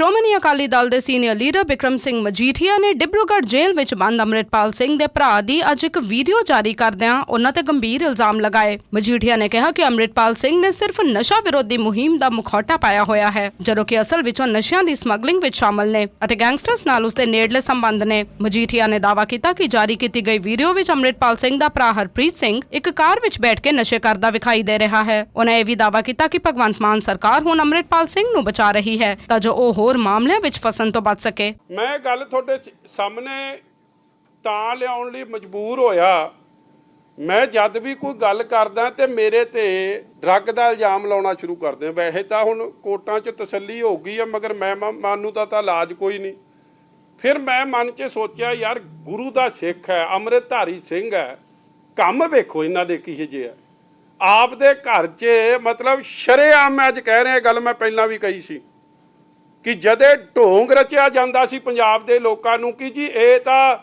ਸ਼੍ਰੋਮਣੀ ਅਕਾਲੀ ਦਲ ਦੇ senior leader Bikram Singh Majithia ਨੇ ਡਿਬਰੂਗੜ੍ਹ ਜੇਲ੍ਹ ਵਿੱਚ ਬੰਦ ਅੰਮ੍ਰਿਤਪਾਲ ਸਿੰਘ ਦੇ ਭਰਾ ਦੀ ਅੱਜ ਇੱਕ ਵੀਡੀਓ ਜਾਰੀ ਕਰਦਿਆਂ ਉਹਨਾਂ ਤੇ ਗੰਭੀਰ ਇਲਜ਼ਾਮ ਲਗਾਏ। ਮਜੀਠੀਆ ਨੇ ਕਿਹਾ ਕਿ ਅੰਮ੍ਰਿਤਪਾਲ ਸਿੰਘ ਨੇ ਸਿਰਫ ਨਸ਼ਾ ਵਿਰੋਧੀ ਮੁਹਿੰਮ ਦਾ ਮੁਖੌਟਾ ਪਾਇਆ ਹੋਇਆ ਹੈ, ਜਦੋਂ ਕਿ ਅਸਲ ਵਿੱਚੋਂ ਨਸ਼ਿਆਂ ਦੀ ਸਮਗਲਿੰਗ ਵਿੱਚ ਸ਼ਾਮਲ ਨੇ ਅਤੇ ਗੈਂਗਸਟਰਸ ਨਾਲ ਉਸਦੇ ਨੇੜਲੇ ਸੰਬੰਧ ਨੇ। ਮਜੀਠੀਆ ਨੇ ਦਾਅਵਾ ਕੀਤਾ ਕਿ ਜਾਰੀ ਕੀਤੀ ਗਈ ਵੀਡੀਓ ਵਿੱਚ ਅੰਮ੍ਰਿਤਪਾਲ ਸਿੰਘ ਦਾ ਭਰਾ ਹਰਪ੍ਰੀਤ ਸਿੰਘ ਇੱਕ ਕਾਰ ਵਿੱਚ ਬੈਠ ਕੇ ਨਸ਼ੇ ਕਰਦਾ ਵਿਖਾਈ ਦੇ ਰਿਹਾ ਹੈ। ਉਹਨਾਂ ਇਹ ਵੀ ਦਾਅਵਾ ਕੀਤਾ ਕਿ ਭਗਵੰਤ ਮਾਨ ਸਰਕਾਰ ਹੁਣ ਅੰਮ੍ਰਿਤਪਾਲ ਸਿੰਘ ਨੂੰ ਬਚਾ ਰਹੀ ਹੈ ਤਾਂ ਜੋ ਉਹ ਹੋਰ ਮਾਮਲਿਆਂ ਵਿੱਚ ਫਸਣ ਤੋਂ ਬਚ ਸਕੇ। ਮੈਂ ਗੱਲ ਤੁਹਾਡੇ ਸਾਹਮਣੇ ਤਾਂ ਲਿਆਉਣ ਲਈ ਮਜਬੂਰ ਹੋਇਆ। ਮੈਂ ਜਦ ਵੀ ਕੋਈ ਗੱਲ ਕਰਦਾ ਤੇ ਮੇਰੇ ਤੇ ਡਰੱਗ ਦਾ ਇਲਜ਼ਾਮ ਲਾਉਣਾ ਸ਼ੁਰੂ ਕਰਦੇ ਆ ਵੈਸੇ ਤਾਂ ਹੁਣ ਕੋਰਟਾਂ 'ਚ ਤਸੱਲੀ ਹੋ ਗਈ ਆ, ਮਗਰ ਮੈਂ ਮ- ਮਾਨੂੰ ਦਾ ਤਾਂ ਇਲਾਜ ਕੋਈ ਨਹੀਂ। ਫਿਰ ਮੈਂ ਮਨ 'ਚ ਸੋਚਿਆ, ਯਾਰ ਗੁਰੂ ਦਾ ਸਿੱਖ ਹੈ, ਅੰਮ੍ਰਿਤਧਾਰੀ ਸਿੰਘ ਹੈ। ਕੰਮ ਵੇਖੋ ਇਹਨਾਂ ਦੇ ਕਿਹੇ ਜਿਹੇ ਆ। ਆਪ ਦੇ ਘਰ 'ਚ ਮਤਲਬ ਸ਼ਰੇਆਮ ਮੈਂ ਅੱਜ ਕਹਿ ਰਿਹਾ ਗੱਲ ਮੈਂ ਪਹਿਲਾਂ ਵੀ ਕਹੀ ਸੀ। ਕਿ ਜਦੇ ਢੋਂਗ ਰਚਿਆ ਜਾਂਦਾ ਸੀ ਪੰਜਾਬ ਦੇ ਲੋਕਾਂ ਨੂੰ, ਕਿ ਜੀ ਇਹ ਤਾਂ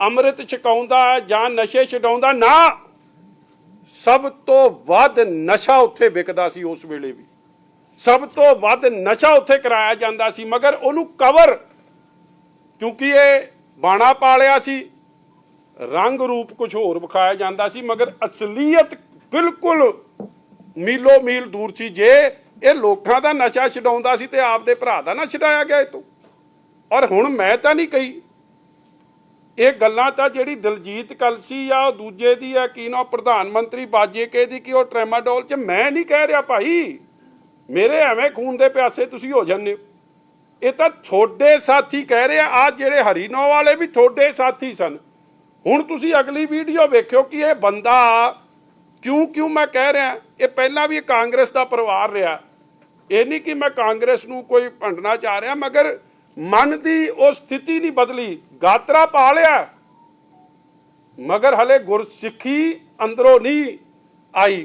ਅੰਮ੍ਰਿਤ ਛਕਾਉਂਦਾ ਹੈ ਜਾਂ ਨਸ਼ੇ ਛਡਾਉਂਦਾ? ਨਾ! ਸਭ ਤੋਂ ਵੱਧ ਨਸ਼ਾ ਉੱਥੇ ਵਿਕਦਾ ਸੀ ਉਸ ਵੇਲੇ ਵੀ। ਸਭ ਤੋਂ ਵੱਧ ਨਸ਼ਾ ਉੱਥੇ ਕਰਾਇਆ ਜਾਂਦਾ ਸੀ, ਮਗਰ ਉਹਨੂੰ ਕਵਰ ਕਿਉਂਕਿ ਇਹ ਬਾਣਾ ਪਾਲਿਆ ਸੀ, ਰੰਗ ਰੂਪ ਕੁਝ ਹੋਰ ਵਿਖਾਇਆ ਜਾਂਦਾ ਸੀ, ਮਗਰ ਅਸਲੀਅਤ ਬਿਲਕੁਲ ਮੀਲੋ ਮੀਲ ਦੂਰ ਸੀ। ਜੇ ਇਹ ਲੋਕਾਂ ਦਾ ਨਸ਼ਾ ਛਡਾਉਂਦਾ ਸੀ ਤੇ ਆਪਦੇ ਭਰਾ ਦਾ ਨਾ ਛਡਾਇਆ ਗਿਆ ਇਹ ਤੋਂ ਔਰ ਹੁਣ ਮੈਂ ਤਾਂ ਨਹੀਂ ਕਹੀ। ਇਹ ਗੱਲਾਂ ਤਾਂ ਜਿਹੜੀ ਦਲਜੀਤ ਕਲਸੀ ਆ, ਉਹ ਦੂਜੇ ਦੀ ਆ, ਕੀ ਨਾ ਪ੍ਰਧਾਨ ਮੰਤਰੀ ਬਾਜੇ ਕੇ ਦੀ, ਕਿ ਉਹ ਟ੍ਰੈਮਾਡੋਲ ਚ ਮੈਂ ਨਹੀਂ ਕਹਿ ਰਿਹਾ ਭਾਈ। ਮੇਰੇ ਐਵੇਂ ਖੂਨ ਦੇ ਪਿਆਸੇ ਤੁਸੀਂ ਹੋ ਜਾਂਦੇ ਹੋ। ਇਹ ਤਾਂ ਤੁਹਾਡੇ ਸਾਥੀ ਕਹਿ ਰਹੇ ਆ ਜਿਹੜੇ ਹਰੀਨੋ ਵਾਲੇ ਵੀ ਤੁਹਾਡੇ ਸਾਥੀ ਸਨ। ਹੁਣ ਤੁਸੀਂ ਅਗਲੀ ਵੀਡੀਓ ਵੇਖਿਓ ਕਿ ਇਹ ਬੰਦਾ ਕਿਉਂ ਕਿਉਂ ਮੈਂ ਕਹਿ ਰਿਹਾ, ਇਹ ਪਹਿਲਾਂ ਵੀ ਕਾਂਗਰਸ ਦਾ ਪਰਿਵਾਰ ਰਿਹਾ। ਇਹ ਨਹੀਂ ਕਿ ਮੈਂ ਕਾਂਗਰਸ ਨੂੰ ਕੋਈ ਭੰਡਣਾ ਚਾਹ ਰਿਹਾ, ਮਗਰ ਮਨ ਦੀ ਉਹ ਸਥਿਤੀ ਨਹੀਂ ਬਦਲੀ। ਗਾਤਰਾ ਪਾ ਲਿਆ। ਮਗਰ ਹਲੇ ਗੁਰਸਿੱਖੀ ਅੰਦਰੋਂ ਨਹੀਂ ਆਈ।